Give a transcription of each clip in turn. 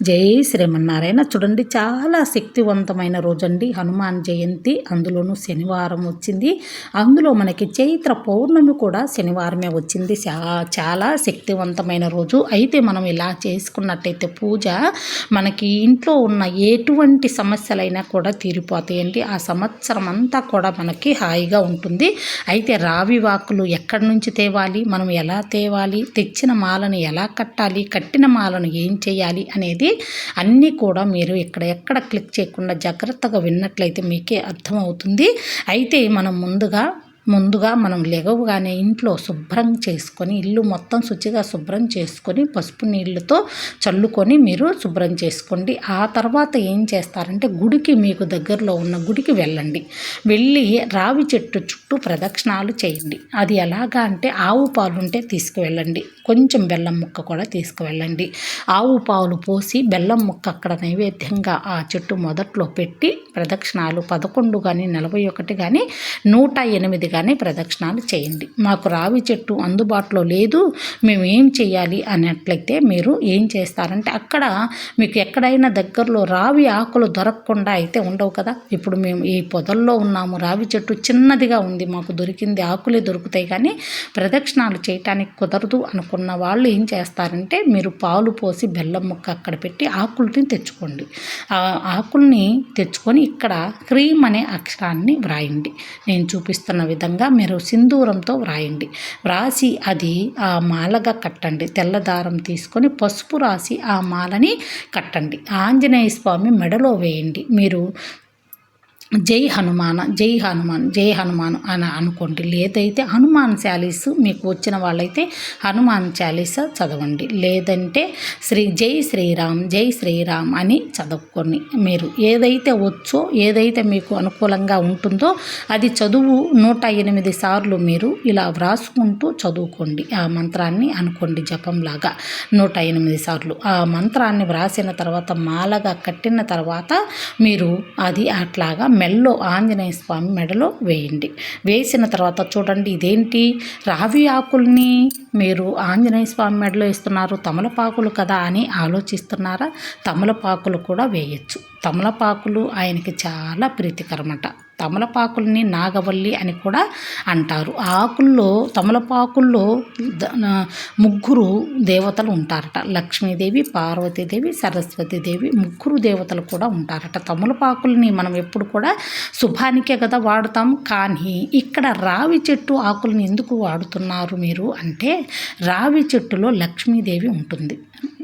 జై శ్రీమన్నారాయణ. చూడండి చాలా శక్తివంతమైన రోజండి. హనుమాన్ జయంతి అందులోనూ శనివారం వచ్చింది. అందులో మనకి చైత్ర పౌర్ణమి కూడా శనివారమే వచ్చింది. చాలా శక్తివంతమైన రోజు. అయితే మనం ఇలా చేసుకున్నట్టయితే పూజ మనకి ఇంట్లో ఉన్న ఎటువంటి సమస్యలైనా కూడా తీరిపోతాయండి. ఆ సంవత్సరం అంతా కూడా మనకి హాయిగా ఉంటుంది. అయితే రావి వాకులు ఎక్కడి నుంచి తేవాలి? మనం ఎలా తేవాలి? తెచ్చిన మాలను ఎలా కట్టాలి? కట్టిన మాలను ఏం చేయాలి? అనేది అన్నీ కూడా మీరు ఇక్కడ ఎక్కడ క్లిక్ చేయకుండా జాగ్రత్తగా విన్నట్లయితే మీకే అర్థమవుతుంది. అయితే మనం ముందుగా ముందుగా మనం లెగవగానే ఇంట్లో శుభ్రం చేసుకొని ఇల్లు మొత్తం శుచిగా శుభ్రం చేసుకొని పసుపు నీళ్ళతో చల్లుకొని మీరు శుభ్రం చేసుకోండి. ఆ తర్వాత ఏం చేస్తారంటే గుడికి మీకు దగ్గరలో ఉన్న గుడికి వెళ్ళండి. వెళ్ళి రావి చెట్టు చుట్టూ ప్రదక్షిణాలు చేయండి. అది ఎలాగా అంటే ఆవు పాలు ఉంటే తీసుకువెళ్ళండి. కొంచెం బెల్లం ముక్క కూడా తీసుకువెళ్ళండి. ఆవు పాలు పోసి బెల్లం ముక్క అక్కడ నైవేద్యంగా ఆ చెట్టు మొదట్లో పెట్టి ప్రదక్షిణాలు పదకొండు కానీ నలభై ఒకటి కానీ నూట ఎనిమిది కానీ ప్రదక్షిణాలు చేయండి. మాకు రావి చెట్టు అందుబాటులో లేదు మేము ఏం చేయాలి అన్నట్లయితే మీరు ఏం చేస్తారంటే అక్కడ మీకు ఎక్కడైనా దగ్గరలో రావి ఆకులు దొరకకుండా అయితే ఉండవు కదా. ఇప్పుడు మేము ఈ పొదల్లో ఉన్నాము రావి చెట్టు చిన్నదిగా ఉంది మాకు దొరికింది ఆకులే దొరుకుతాయి కానీ ప్రదక్షిణాలు చేయటానికి కుదరదు అనుకున్న వాళ్ళు ఏం చేస్తారంటే మీరు పాలు పోసి బెల్లం ముక్క అక్కడ పెట్టి ఆకుల్ని తెచ్చుకోండి. ఆ ఆకుల్ని తెచ్చుకొని ఇక్కడ క్రీమ్ అనే అక్షరాన్ని వ్రాయండి. నేను చూపిస్తున్న విధంగా విధంగా మీరు సింధూరంతో వ్రాయండి. వ్రాసి అది ఆ మాలగా కట్టండి. తెల్లదారం తీసుకొని పసుపు రాసి ఆ మాలని కట్టండి. ఆంజనేయ స్వామి మెడలో వేయండి. మీరు జై హనుమాన జై హనుమాన్ జై హనుమాన్ అని అనుకోండి. లేదైతే హనుమాన్ చాలీస్ మీకు వచ్చిన వాళ్ళైతే హనుమాన్ చాలీస చదవండి. లేదంటే శ్రీ జై శ్రీరామ్ జై శ్రీరామ్ అని చదువుకొని మీరు ఏదైతే వచ్చో ఏదైతే మీకు అనుకూలంగా ఉంటుందో అది చదువు నూట ఎనిమిది సార్లు మీరు ఇలా వ్రాసుకుంటూ చదువుకోండి. ఆ మంత్రాన్ని అనుకోండి జపంలాగా నూట ఎనిమిది సార్లు. ఆ మంత్రాన్ని వ్రాసిన తర్వాత మాలగా కట్టిన తర్వాత మీరు అది అట్లాగా మెడలో ఆంజనేయ స్వామి మెడలో వేయండి. వేసిన తర్వాత చూడండి ఇదేంటి? రావి ఆకుల్ని మీరు ఆంజనేయ స్వామి మెడలో ఇస్తున్నారు తమలపాకులు కదా అని ఆలోచిస్తున్నారా? తమలపాకులు కూడా వేయచ్చు. తమలపాకులు ఆయనకి చాలా ప్రీతికరమట. తమలపాకుల్ని నాగవల్లి అని కూడా అంటారు. ఆకుల్లో తమలపాకుల్లో ముగ్గురు దేవతలు ఉంటారట. లక్ష్మీదేవి పార్వతీదేవి సరస్వతీదేవి ముగ్గురు దేవతలు కూడా ఉంటారట. తమలపాకుల్ని మనం ఎప్పుడు కూడా శుభానికే కదా వాడుతాం. కానీ ఇక్కడ రావి చెట్టు ఆకుల్ని ఎందుకు వాడుతున్నారు మీరు అంటే రావి చెట్టులో లక్ష్మీదేవి ఉంటుంది.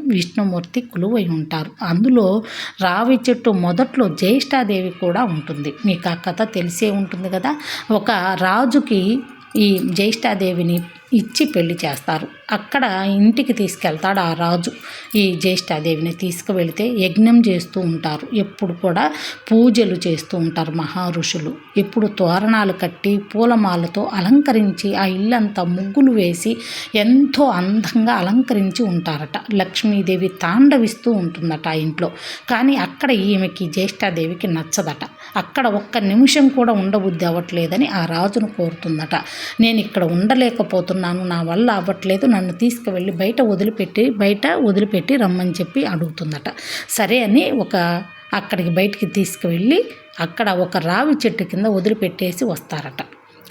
విష్ణుమూర్తి కొలువై ఉంటారు. అందులో రావి చెట్టు మొదట్లో జ్యేష్ఠాదేవి కూడా ఉంటుంది. మీకు ఆ కథ తెలిసే ఉంటుంది కదా? ఒక రాజుకి ఈ జ్యేష్ఠాదేవిని ఇచ్చి పెళ్ళి చేస్తారు. అక్కడ ఇంటికి తీసుకెళ్తాడు ఆ రాజు. ఈ జ్యేష్ఠాదేవిని తీసుకువెళితే యజ్ఞం చేస్తూ ఉంటారు. ఎప్పుడు కూడా పూజలు చేస్తూ ఉంటారు మహారుషులు. ఎప్పుడు తోరణాలు కట్టి పూలమాలతో అలంకరించి ఆ ఇల్లంతా ముగ్గులు వేసి ఎంతో అందంగా అలంకరించి ఉంటారట. లక్ష్మీదేవి తాండవిస్తూ ఉంటుందట ఆ ఇంట్లో. కానీ అక్కడ ఈమెకి జ్యేష్ఠాదేవికి నచ్చదట. అక్కడ ఒక్క నిమిషం కూడా ఉండబుద్ధి అవ్వట్లేదని ఆ రాజును కోరుతుందట. నేను ఇక్కడ ఉండలేకపోతున్నాను నా వల్ల అవ్వట్లేదు నన్ను తీసుకువెళ్ళి బయట వదిలిపెట్టి బయట వదిలిపెట్టి రమ్మని చెప్పి అడుగుతుందట. సరే అని ఒక అక్కడికి బయటికి తీసుకువెళ్ళి అక్కడ ఒక రావి చెట్టు కింద వదిలిపెట్టేసి వస్తారట.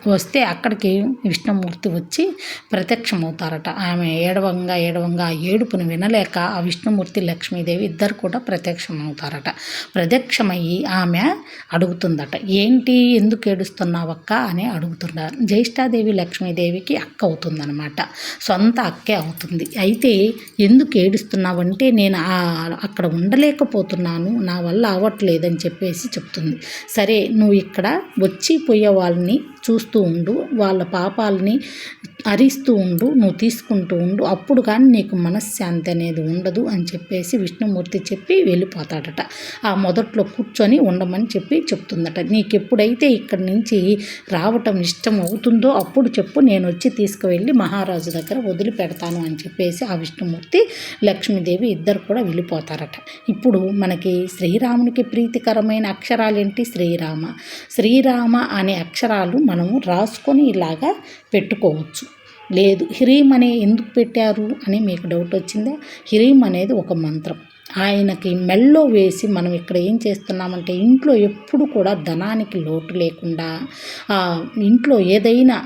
వస్తే అక్కడికి విష్ణుమూర్తి వచ్చి ప్రత్యక్షమవుతారట. ఆమె ఏడవంగా ఏడవంగా ఆ ఏడుపును వినలేక ఆ విష్ణుమూర్తి లక్ష్మీదేవి ఇద్దరు కూడా ప్రత్యక్షమవుతారట. ప్రత్యక్షమయ్యి ఆమె అడుగుతుందట ఏంటి? ఎందుకు ఏడుస్తున్నావక్క? అని అడుగుతున్నారు జ్యేష్ఠాదేవి లక్ష్మీదేవికి అక్క అవుతుందనమాట సొంత అక్కే అవుతుంది. అయితే ఎందుకు ఏడుస్తున్నావంటే నేను అక్కడ ఉండలేకపోతున్నాను. నా వల్ల అవ్వట్లేదని చెప్పేసి చెప్తుంది. సరే నువ్వు ఇక్కడ వచ్చి పోయే వాళ్ళని చూస్తూ ఉండు. వాళ్ళ పాపాలని అరిస్తూ ఉండు నువ్వు తీసుకుంటూ ఉండు. అప్పుడు కానీ నీకు మనశ్శాంతి అనేది ఉండదు అని చెప్పేసి విష్ణుమూర్తి చెప్పి వెళ్ళిపోతాడట. ఆ మొదట్లో కూర్చొని ఉండమని చెప్పి చెప్తుందట. నీకు ఎప్పుడైతే ఇక్కడి నుంచి రావటం ఇష్టం అవుతుందో అప్పుడు చెప్పు నేను వచ్చి తీసుకువెళ్ళి మహారాజు దగ్గర వదిలిపెడతాను అని చెప్పేసి ఆ విష్ణుమూర్తి లక్ష్మీదేవి ఇద్దరు కూడా వెళ్ళిపోతారట. ఇప్పుడు మనకి శ్రీరామునికి ప్రీతికరమైన అక్షరాలు ఏంటి శ్రీరామ. శ్రీరామ అనే అక్షరాలు మనము రాసుకొని ఇలాగా పెట్టుకోవచ్చు. లేదు. హిరీం అనే ఎందుకు పెట్టారు అని మీకు డౌట్ వచ్చిందా? హిరీం అనేది ఒక మంత్రం. ఆయనకి మెల్లో వేసి మనం ఇక్కడ ఏం చేస్తున్నామంటే ఇంట్లో ఎప్పుడు కూడా ధనానికి లోటు లేకుండా ఇంట్లో ఏదైనా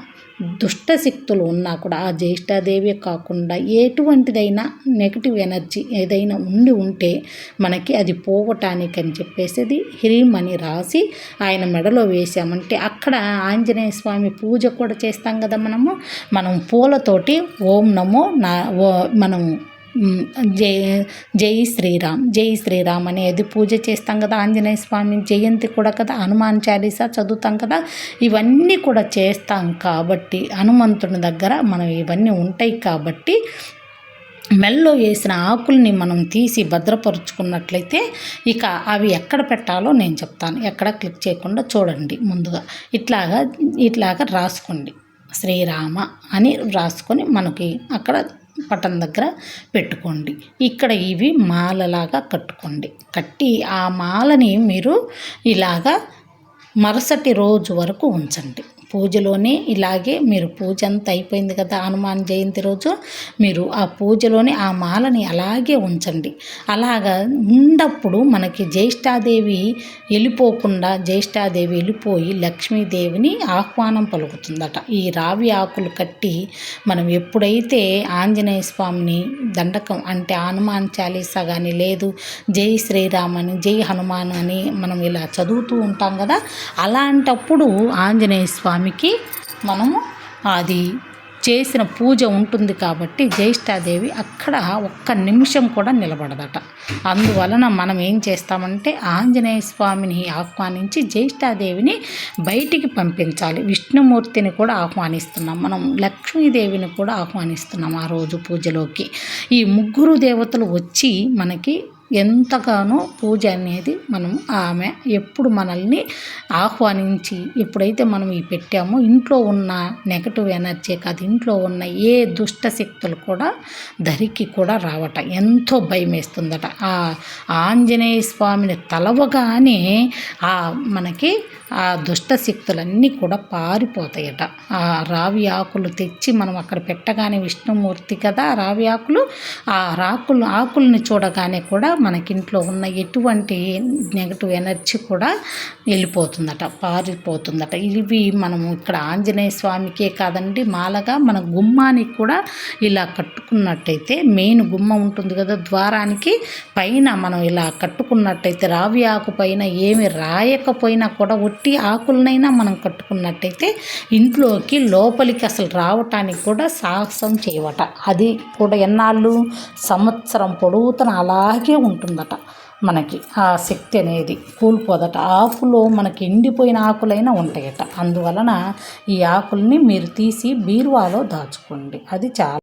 దుష్ట శక్తులు ఉన్నా కూడా ఆ జ్యేష్ఠాదేవి కాకుండా ఎటువంటిదైనా నెగిటివ్ ఎనర్జీ ఏదైనా ఉండి ఉంటే మనకి అది పోవటానికి అని చెప్పేసి హ్రీం అని రాసి ఆయన మెడలో వేసామంటే అక్కడ ఆంజనేయ స్వామి పూజ కూడా చేస్తాం కదా మనము. మనం పూలతోటి ఓం నమో నా ఓ మనం జై జై శ్రీరామ్. జై శ్రీరామ్ అనేది పూజ చేస్తాం కదా ఆంజనేయ స్వామి జయంతి కూడా కదా హనుమాన్ చాలీసా చదువుతాం కదా ఇవన్నీ కూడా చేస్తాం కాబట్టి హనుమంతుని దగ్గర మనం ఇవన్నీ ఉంటాయి కాబట్టి మెల్లో వేసిన ఆకుల్ని మనం తీసి భద్రపరుచుకున్నట్లయితే ఇక అవి ఎక్కడ పెట్టాలో నేను చెప్తాను. ఎక్కడ క్లిక్ చేయకుండా చూడండి ముందుగా. ఇట్లాగా ఇట్లాగా రాసుకోండి. శ్రీరామ అని రాసుకొని మనకి అక్కడ పటం దగ్గర పెట్టుకోండి. ఇక్కడ ఇవి మాలలాగా కట్టుకోండి. కట్టి ఆ మాలని మీరు ఇలాగా మరుసటి రోజు వరకు ఉంచండి. పూజలోనే ఇలాగే మీరు పూజ అంతా అయిపోయింది కదా హనుమాన్ జయంతి రోజు మీరు ఆ పూజలోనే ఆ మాలని అలాగే ఉంచండి. అలాగా ఉన్నప్పుడు మనకి జ్యేష్ఠాదేవి వెళ్ళిపోకుండా జ్యేష్ఠాదేవి వెళ్ళిపోయి లక్ష్మీదేవిని ఆహ్వానం పలుకుతుందట. ఈ రావి ఆకులు కట్టి మనం ఎప్పుడైతే ఆంజనేయ స్వామిని దండకం అంటే హనుమాన్ చాలీసా కానీ లేదు జై శ్రీరామ్ అని జై హనుమాన్ అని మనం ఇలా చదువుతూ ఉంటాం కదా అలాంటప్పుడు ఆంజనేయ స్వామి స్వామికి మనము అది చేసిన పూజ ఉంటుంది కాబట్టి జ్యేష్ఠాదేవి అక్కడ ఒక్క నిమిషం కూడా నిలబడదట. అందువలన మనం ఏం చేస్తామంటే ఆంజనేయ స్వామిని ఆహ్వానించి జ్యేష్ఠాదేవిని బయటికి పంపించాలి. విష్ణుమూర్తిని కూడా ఆహ్వానిస్తున్నాం. మనం లక్ష్మీదేవిని కూడా ఆహ్వానిస్తున్నాం ఆ రోజు పూజలోకి. ఈ ముగ్గురు దేవతలు వచ్చి మనకి ఎంతగానో పూజ అనేది మనం ఆమె ఎప్పుడు మనల్ని ఆహ్వానించి ఎప్పుడైతే మనం ఈ పెట్టామో ఇంట్లో ఉన్న నెగటివ్ ఎనర్జీ కాదు ఇంట్లో ఉన్న ఏ దుష్ట శక్తులు కూడా ధరికి కూడా రావట. ఎంతో భయం వేస్తుందట. ఆ ఆంజనేయ స్వామిని తలవగానే ఆ మనకి ఆ దుష్ట శక్తులన్నీ కూడా పారిపోతాయట. ఆ రావి ఆకులు తెచ్చి మనం అక్కడ పెట్టగానే విష్ణుమూర్తి కదా రావి ఆకులు ఆ రాకులు ఆకుల్ని చూడగానే కూడా మనకింట్లో ఉన్న ఎటువంటి నెగటివ్ ఎనర్జీ కూడా వెళ్ళిపోతుందట పారిపోతుందట. ఇవి మనము ఇక్కడ ఆంజనేయ స్వామికే కాదండి మాలగా మన గుమ్మానికి కూడా ఇలా కట్టుకున్నట్టయితే మెయిన్ గుమ్మం ఉంటుంది కదా ద్వారానికి పైన మనం ఇలా కట్టుకున్నట్టయితే రావి ఆకు పైన ఏమి రాయకపోయినా కూడా ఒట్టి ఆకులనైనా మనం కట్టుకున్నట్టయితే ఇంట్లోకి లోపలికి అసలు రావటానికి కూడా సాహసం చేయవట. అది కూడా ఎన్నాళ్ళు సంవత్సరం పొడవుతన అలాగే ఉంటుందట మనకి. ఆ శక్తి అనేది కూలిపోదట. ఆకులో మనకి ఎండిపోయిన ఆకులైనా ఉంటాయట. అందువలన ఈ ఆకుల్ని మీరు తీసి బీరువాలో దాచుకోండి. అది చాలా